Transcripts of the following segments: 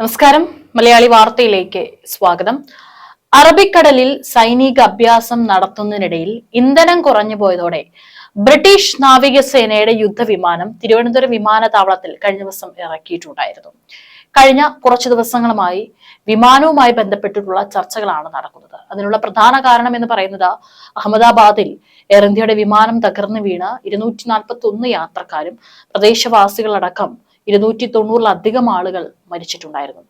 നമസ്കാരം. മലയാളി വാർത്തയിലേക്ക് സ്വാഗതം. അറബിക്കടലിൽ സൈനിക അഭ്യാസം നടത്തുന്നതിനിടയിൽ ഇന്ധനം കുറഞ്ഞു പോയതോടെ ബ്രിട്ടീഷ് നാവികസേനയുടെ യുദ്ധവിമാനം തിരുവനന്തപുരം വിമാനത്താവളത്തിൽ കഴിഞ്ഞ ദിവസം ഇറക്കിയിട്ടുണ്ടായിരുന്നു. കഴിഞ്ഞ കുറച്ചു ദിവസങ്ങളുമായി വിമാനവുമായി ബന്ധപ്പെട്ടിട്ടുള്ള ചർച്ചകളാണ് നടക്കുന്നത്. അതിനുള്ള പ്രധാന കാരണം എന്ന് പറയുന്നത് അഹമ്മദാബാദിൽ എയർ ഇന്ത്യയുടെ വിമാനം തകർന്നു വീണ് ഇരുന്നൂറ്റി നാൽപ്പത്തി ഒന്ന് യാത്രക്കാരും പ്രദേശവാസികളടക്കം ഇരുന്നൂറ്റി തൊണ്ണൂറിലധികം ആളുകൾ മരിച്ചിട്ടുണ്ടായിരുന്നു.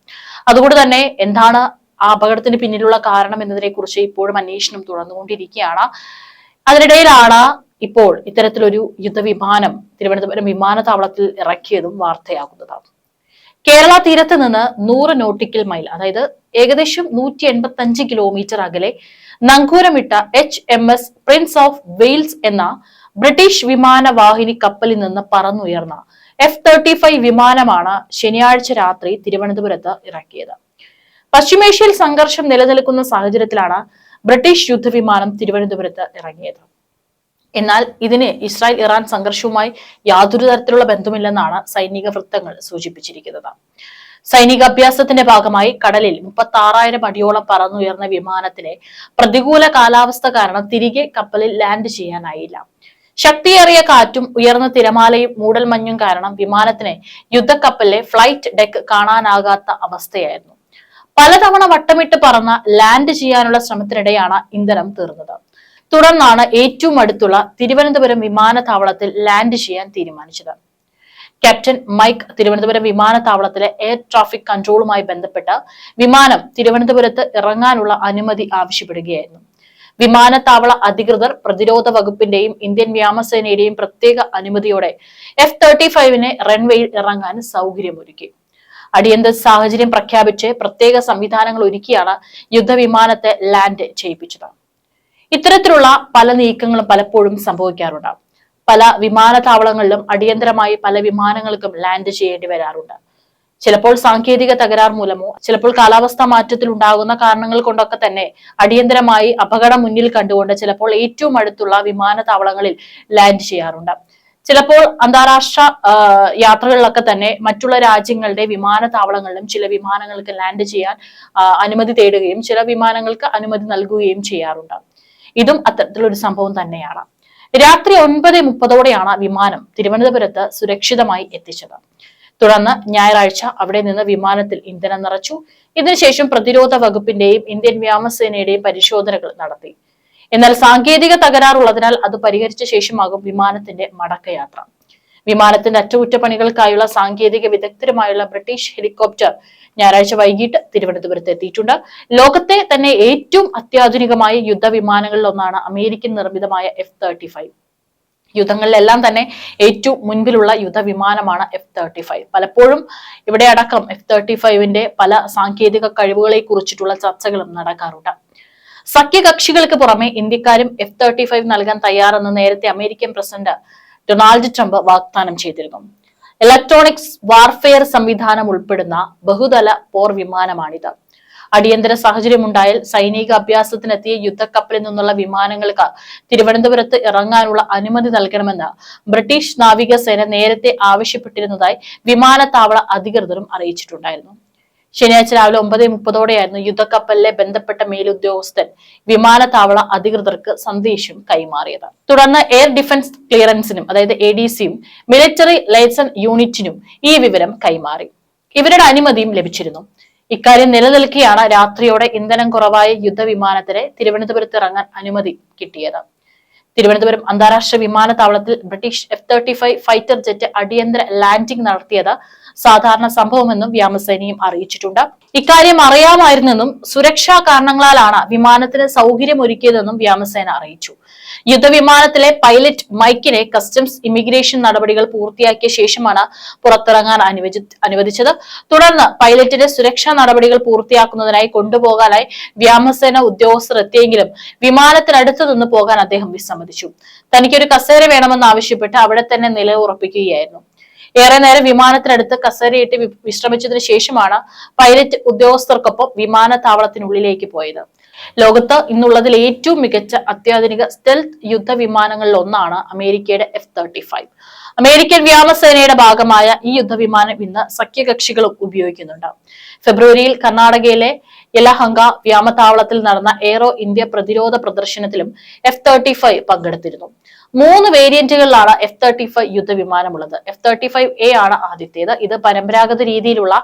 അതുകൊണ്ട് തന്നെ എന്താണ് ആ അപകടത്തിന് പിന്നിലുള്ള കാരണം എന്നതിനെ കുറിച്ച് ഇപ്പോഴും അന്വേഷണം തുടർന്നുകൊണ്ടിരിക്കുകയാണ്. അതിനിടയിലാണ് ഇപ്പോൾ ഇത്തരത്തിലൊരു യുദ്ധവിമാനം തിരുവനന്തപുരം വിമാനത്താവളത്തിൽ ഇറക്കിയതും വാർത്തയാകുന്നത്. കേരള തീരത്ത് നിന്ന് നൂറ് നോട്ടിക്കൽ മൈൽ അതായത് ഏകദേശം നൂറ്റി എൺപത്തി അഞ്ച് കിലോമീറ്റർ അകലെ നങ്കൂരമിട്ട H M S prince of Wales എന്ന ബ്രിട്ടീഷ് വിമാനവാഹിനി കപ്പലിൽ നിന്ന് പറന്നുയർന്ന എഫ് തേർട്ടി ഫൈവ് വിമാനമാണ് ശനിയാഴ്ച രാത്രി തിരുവനന്തപുരത്ത് ഇറക്കിയത്. പശ്ചിമേഷ്യയിൽ സംഘർഷം നിലനിൽക്കുന്ന സാഹചര്യത്തിലാണ് ബ്രിട്ടീഷ് യുദ്ധവിമാനം തിരുവനന്തപുരത്ത് ഇറങ്ങിയത്. എന്നാൽ ഇതിന് ഇസ്രായേൽ ഇറാൻ സംഘർഷവുമായി യാതൊരു തരത്തിലുള്ള ബന്ധമില്ലെന്നാണ് സൈനിക വൃത്തങ്ങൾ സൂചിപ്പിച്ചിരിക്കുന്നത്. സൈനിക അഭ്യാസത്തിന്റെ ഭാഗമായി കടലിൽ മുപ്പത്തി ആറായിരം അടിയോളം പറന്നുയർന്ന വിമാനത്തിലെ പ്രതികൂല കാലാവസ്ഥ കാരണം തിരികെ കപ്പലിൽ ലാൻഡ് ചെയ്യാനായില്ല. ശക്തിയേറിയ കാറ്റും ഉയർന്ന തിരമാലയും മൂടൽമഞ്ഞും കാരണം വിമാനത്തിന് യുദ്ധക്കപ്പലിലെ ഫ്ലൈറ്റ് ഡെക്ക് കാണാനാകാത്ത അവസ്ഥയായിരുന്നു. പലതവണ വട്ടമിട്ട് പറന്ന ലാൻഡ് ചെയ്യാനുള്ള ശ്രമത്തിനിടെയാണ് ഇന്ധനം തീർന്നത്. തുടർന്നാണ് ഏറ്റവും അടുത്തുള്ള തിരുവനന്തപുരം വിമാനത്താവളത്തിൽ ലാൻഡ് ചെയ്യാൻ തീരുമാനിച്ചത്. ക്യാപ്റ്റൻ മൈക്ക് തിരുവനന്തപുരം വിമാനത്താവളത്തിലെ എയർ ട്രാഫിക് കൺട്രോളുമായി ബന്ധപ്പെട്ട് വിമാനം തിരുവനന്തപുരത്ത് ഇറങ്ങാനുള്ള അനുമതി ആവശ്യപ്പെടുകയായിരുന്നു. വിമാനത്താവള അധികൃതർ പ്രതിരോധ വകുപ്പിന്റെയും ഇന്ത്യൻ വ്യോമസേനയുടെയും പ്രത്യേക അനുമതിയോടെ എഫ് തേർട്ടി ഫൈവിനെ റൺവേയിൽ ഇറങ്ങാൻ സൗകര്യമൊരുക്കി. അടിയന്തര സാഹചര്യം പ്രഖ്യാപിച്ച് പ്രത്യേക സംവിധാനങ്ങൾ ഒരുക്കിയാണ് യുദ്ധവിമാനത്തെ ലാൻഡ് ചെയ്യിപ്പിച്ചത്. ഇത്തരത്തിലുള്ള പല നീക്കങ്ങളും പലപ്പോഴും സംഭവിക്കാറുണ്ട്. പല വിമാനത്താവളങ്ങളിലും അടിയന്തരമായി പല വിമാനങ്ങൾക്കും ലാൻഡ് ചെയ്യേണ്ടി വരാറുണ്ട്. ചിലപ്പോൾ സാങ്കേതിക തകരാർ മൂലമോ ചിലപ്പോൾ കാലാവസ്ഥാ മാറ്റത്തിൽ ഉണ്ടാകുന്ന കാരണങ്ങൾ കൊണ്ടൊക്കെ തന്നെ അടിയന്തരമായി അപകടം മുന്നിൽ കണ്ടുകൊണ്ട് ചിലപ്പോൾ ഏറ്റവും അടുത്തുള്ള വിമാനത്താവളങ്ങളിൽ ലാൻഡ് ചെയ്യാറുണ്ട്. ചിലപ്പോൾ അന്താരാഷ്ട്ര യാത്രകളിലൊക്കെ തന്നെ മറ്റുള്ള രാജ്യങ്ങളുടെ വിമാനത്താവളങ്ങളിലും ചില വിമാനങ്ങൾക്ക് ലാൻഡ് ചെയ്യാൻ അനുമതി തേടുകയും ചില വിമാനങ്ങൾക്ക് അനുമതി നൽകുകയും ചെയ്യാറുണ്ട്. ഇതും അത്തരത്തിലൊരു സംഭവം തന്നെയാണ്. രാത്രി ഒൻപത് മുപ്പതോടെയാണ് വിമാനം തിരുവനന്തപുരത്ത് സുരക്ഷിതമായി എത്തിച്ചത്. തുടർന്ന് ഞായറാഴ്ച അവിടെ നിന്ന് വിമാനത്തിൽ ഇന്ധനം നിറച്ചു. ഇതിനുശേഷം പ്രതിരോധ വകുപ്പിന്റെയും ഇന്ത്യൻ വ്യോമസേനയുടെയും പരിശോധനകൾ നടത്തി. എന്നാൽ സാങ്കേതിക തകരാറുള്ളതിനാൽ അത് പരിഹരിച്ച ശേഷമാകും വിമാനത്തിന്റെ മടക്കയാത്ര. വിമാനത്തിന്റെ അറ്റകുറ്റപ്പണികൾക്കായുള്ള സാങ്കേതിക വിദഗ്ധരുമായുള്ള ബ്രിട്ടീഷ് ഹെലികോപ്റ്റർ ഞായറാഴ്ച വൈകിട്ട് തിരുവനന്തപുരത്ത് എത്തിയിട്ടുണ്ട്. ലോകത്തെ തന്നെ ഏറ്റവും അത്യാധുനികമായ യുദ്ധവിമാനങ്ങളിൽ ഒന്നാണ് അമേരിക്കൻ നിർമ്മിതമായ എഫ് തേർട്ടി ഫൈവ് യുദ്ധങ്ങളിലെല്ലാം തന്നെ ഏറ്റവും മുൻപിലുള്ള യുദ്ധവിമാനമാണ് എഫ് തേർട്ടി ഫൈവ് പലപ്പോഴും ഇവിടെ അടക്കം എഫ് തേർട്ടി ഫൈവിന്റെ പല സാങ്കേതിക കഴിവുകളെ കുറിച്ചിട്ടുള്ള ചർച്ചകളും നടക്കാറുണ്ട്. സഖ്യകക്ഷികൾക്ക് പുറമെ ഇന്ത്യക്കാരും എഫ് തേർട്ടി ഫൈവ് നൽകാൻ തയ്യാറെന്ന് നേരത്തെ അമേരിക്കൻ പ്രസിഡന്റ് ഡൊണാൾഡ് ട്രംപ് വാഗ്ദാനം ചെയ്തിരുന്നു. ഇലക്ട്രോണിക്സ് വാർഫെയർ സംവിധാനം ഉൾപ്പെടുന്ന ബഹുതല പോർ വിമാനമാണിത് അടിയന്തര സാഹചര്യമുണ്ടായാൽ സൈനിക അഭ്യാസത്തിനെത്തിയ യുദ്ധക്കപ്പലിൽ നിന്നുള്ള വിമാനങ്ങൾക്ക് തിരുവനന്തപുരത്ത് ഇറങ്ങാനുള്ള അനുമതി നൽകണമെന്ന് ബ്രിട്ടീഷ് നാവികസേന നേരത്തെ ആവശ്യപ്പെട്ടിരുന്നതായി വിമാനത്താവള അധികൃതരും അറിയിച്ചിട്ടുണ്ടായിരുന്നു. ശനിയാഴ്ച രാവിലെ ഒമ്പത് മുപ്പതോടെയായിരുന്നു യുദ്ധക്കപ്പലിലെ ബന്ധപ്പെട്ട മേലുദ്യോഗസ്ഥൻ വിമാനത്താവള അധികൃതർക്ക് സന്ദേശം കൈമാറിയത്. തുടർന്ന് എയർ ഡിഫൻസ് ക്ലിയറൻസിനും അതായത് എ ഡി സിയും മിലിറ്ററി ലൈസൺ യൂണിറ്റിനും ഈ വിവരം കൈമാറി. ഇവരുടെ അനുമതിയും ലഭിച്ചിരുന്നു. ഇക്കാര്യം നിലനിൽക്കെയാണ് രാത്രിയോടെ ഇന്ധനം കുറവായ യുദ്ധവിമാനത്തിന് തിരുവനന്തപുരത്ത് ഇറങ്ങാൻ അനുമതി കിട്ടിയത്. തിരുവനന്തപുരം അന്താരാഷ്ട്ര വിമാനത്താവളത്തിൽ British F thirty five fighter jet അടിയന്തര ലാൻഡിംഗ് നടത്തിയത് സാധാരണ സംഭവമെന്നും വ്യോമസേനയും അറിയിച്ചിട്ടുണ്ട്. ഇക്കാര്യം അറിയാമായിരുന്നെന്നും സുരക്ഷാ കാരണങ്ങളാലാണ് വിമാനത്തിന് സൗകര്യമൊരുക്കിയതെന്നും വ്യോമസേന അറിയിച്ചു. യുദ്ധവിമാനത്തിലെ പൈലറ്റ് മൈക്കിനെ കസ്റ്റംസ് ഇമിഗ്രേഷൻ നടപടികൾ പൂർത്തിയാക്കിയ ശേഷമാണ് പുറത്തിറങ്ങാൻ അനുവദി അനുവദിച്ചത്. തുടർന്ന് പൈലറ്റിന്റെ സുരക്ഷാ നടപടികൾ പൂർത്തിയാക്കുന്നതിനായി കൊണ്ടുപോകാനായി വ്യോമസേന ഉദ്യോഗസ്ഥർ എത്തിയെങ്കിലും വിമാനത്തിനടുത്തു നിന്ന് പോകാൻ അദ്ദേഹം വിസമ്മതിച്ചു. തനിക്കൊരു കസേര വേണമെന്ന് ആവശ്യപ്പെട്ട് അവിടെ തന്നെ നില ഉറപ്പിക്കുകയായിരുന്നു. ഏറെ നേരം വിമാനത്തിനടുത്ത് കസേരയിട്ട് വിശ്രമിച്ചതിന് ശേഷമാണ് പൈലറ്റ് ഉദ്യോഗസ്ഥർക്കൊപ്പം വിമാനത്താവളത്തിനുള്ളിലേക്ക് പോയത്. ലോകത്ത് ഇന്നുള്ളതിൽ ഏറ്റവും മികച്ച അത്യാധുനിക സ്റ്റെൽത്ത് യുദ്ധ വിമാനങ്ങളിൽ ഒന്നാണ് അമേരിക്കയുടെ എഫ് തേർട്ടി ഫൈവ്. അമേരിക്കൻ വ്യോമസേനയുടെ ഭാഗമായ ഈ യുദ്ധവിമാനം ഇന്ന് സഖ്യകക്ഷികളും ഉപയോഗിക്കുന്നുണ്ട്. ഫെബ്രുവരിയിൽ കർണാടകയിലെ യലഹങ്ക വ്യോമതാവളത്തിൽ നടന്ന എയ്റോ ഇന്ത്യ പ്രതിരോധ പ്രദർശനത്തിലും എഫ് തേർട്ടി ഫൈവ് പങ്കെടുത്തിരുന്നു. മൂന്ന് വേരിയന്റുകളിലാണ് എഫ് തേർട്ടി ഫൈവ് യുദ്ധവിമാനമുള്ളത്. എഫ് തേർട്ടി ഫൈവ് എ ആണ് ആദ്യത്തേത്. ഇത് പരമ്പരാഗത രീതിയിലുള്ള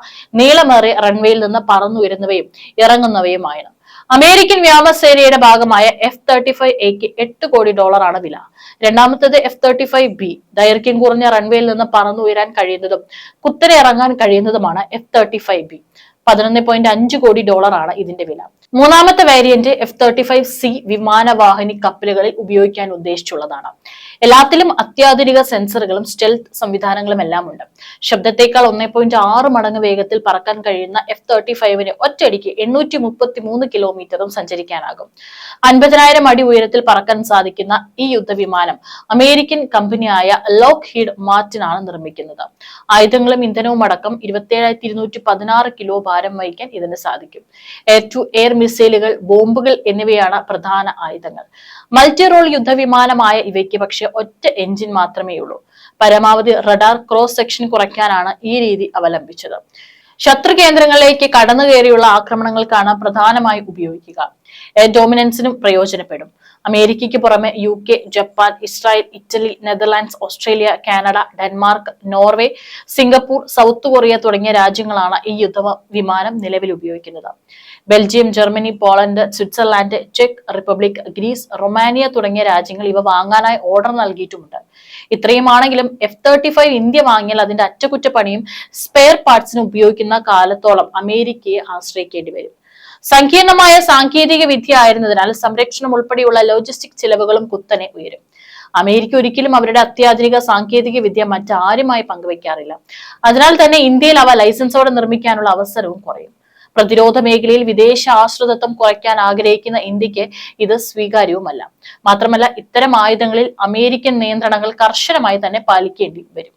നീളമേറിയ റൺവേയിൽ നിന്ന് പറന്നുയരുന്നവയും ഇറങ്ങുന്നവയുമാണ് അമേരിക്കൻ വ്യോമസേനയുടെ ഭാഗമായ എഫ് തേർട്ടി ഫൈവ് എക്ക് എട്ട് കോടി ഡോളറാണ് വില. രണ്ടാമത്തേത് എഫ് തേർട്ടി ഫൈവ് ബി ദൈർഘ്യം കുറഞ്ഞ റൺവേയിൽ നിന്ന് പറന്നുയരാൻ കഴിയുന്നതും കുത്തനെ ഇറങ്ങാൻ കഴിയുന്നതുമാണ് എഫ് തേർട്ടി ഫൈവ് ബി പതിനൊന്ന് പോയിന്റ് അഞ്ച് കോടി ഡോളറാണ് ഇതിന്റെ വില. മൂന്നാമത്തെ variant F thirty five C വിമാനവാഹിനി കപ്പലുകളിൽ ഉപയോഗിക്കാൻ ഉദ്ദേശിച്ചുള്ളതാണ്. എല്ലാത്തിലും അത്യാധുനിക സെൻസറുകളും സ്റ്റെൽത്ത് സംവിധാനങ്ങളും എല്ലാം ഉണ്ട് ശബ്ദത്തേക്കാൾ ഒന്നേ പോയിന്റ് ആറ് മടങ്ങ് വേഗത്തിൽ പറക്കാൻ കഴിയുന്ന എഫ് തേർട്ടി ഫൈവിന് ഒറ്റയടിക്ക് എണ്ണൂറ്റി മുപ്പത്തി മൂന്ന് കിലോമീറ്ററും സഞ്ചരിക്കാനാകും. അൻപതിനായിരം അടി ഉയരത്തിൽ പറക്കാൻ സാധിക്കുന്ന ഈ യുദ്ധവിമാനം അമേരിക്കൻ കമ്പനിയായ ലോക്ക് ഹീഡ് മാറ്റിനാണ് നിർമ്മിക്കുന്നത്. ആയുധങ്ങളും ഇന്ധനവും അടക്കം ഇരുപത്തിയേഴായിരത്തി ഇരുന്നൂറ്റി പതിനാറ് കിലോ ഭാരം വഹിക്കാൻ ഇതിന് സാധിക്കും. എയർ ടു എയർ മിസൈലുകൾ ബോംബുകൾ എന്നിവയാണ് പ്രധാന ആയുധങ്ങൾ. മൾട്ടി റോൾ യുദ്ധവിമാനമായ ഇവയ്ക്ക് പക്ഷേ ഒറ്റ എഞ്ചിൻ മാത്രമേ ഉള്ളൂ. പരമാവധി റഡാർ ക്രോസ് സെക്ഷൻ കുറയ്ക്കാനാണ് ഈ രീതി അവലംബിച്ചത്. ശത്രു കേന്ദ്രങ്ങളിലേക്ക് കടന്നു കയറിയുള്ള ആക്രമണങ്ങൾക്കാണ് പ്രധാനമായി ഉപയോഗിക്കുക. ഡോമിനൻസിനും പ്രയോജനപ്പെടും. അമേരിക്കയ്ക്ക് പുറമെ U K Japan Israel Italy Netherlands Australia Canada Denmark Norway Singapore South Korea തുടങ്ങിയ രാജ്യങ്ങളാണ് ഈ യുദ്ധ വിമാനം നിലവിൽ ഉപയോഗിക്കുന്നത്. ബെൽജിയം ജർമ്മനി പോളണ്ട് സ്വിറ്റ്സർലാൻഡ് ചെക്ക് റിപ്പബ്ലിക് ഗ്രീസ് റൊമാനിയ തുടങ്ങിയ രാജ്യങ്ങൾ ഇവ വാങ്ങാനായി ഓർഡർ നൽകിയിട്ടുമുണ്ട്. ഇത്രയുമാണെങ്കിലും എഫ് തേർട്ടി ഫൈവ് ഇന്ത്യ വാങ്ങിയാൽ അതിന്റെ അറ്റകുറ്റപ്പണിയും സ്പെയർ പാർട്സിന് ഉപയോഗിക്കുന്ന കാലത്തോളം അമേരിക്കയെ ആശ്രയിക്കേണ്ടി വരും. സങ്കീർണമായ സാങ്കേതിക വിദ്യ ആയിരുന്നതിനാൽ സംരക്ഷണം ഉൾപ്പെടെയുള്ള ലോജിസ്റ്റിക് ചിലവുകളും കുത്തനെ ഉയരും. അമേരിക്ക ഒരിക്കലും അവരുടെ അത്യാധുനിക സാങ്കേതിക വിദ്യ മറ്റാരുമായി പങ്കുവെക്കാറില്ല. അതിനാൽ തന്നെ ഇന്ത്യയിൽ അവ ലൈസൻസോടെ നിർമ്മിക്കാനുള്ള അവസരവും കുറയും. പ്രതിരോധ മേഖലയിൽ വിദേശ ആശ്രിതത്വം കുറയ്ക്കാൻ ആഗ്രഹിക്കുന്ന ഇന്ത്യയ്ക്ക് ഇത് സ്വീകാര്യവുമല്ല. മാത്രമല്ല ഇത്തരം ആയുധങ്ങളിൽ അമേരിക്കൻ നിയന്ത്രണങ്ങൾ കർശനമായി തന്നെ പാലിക്കേണ്ടി വരും.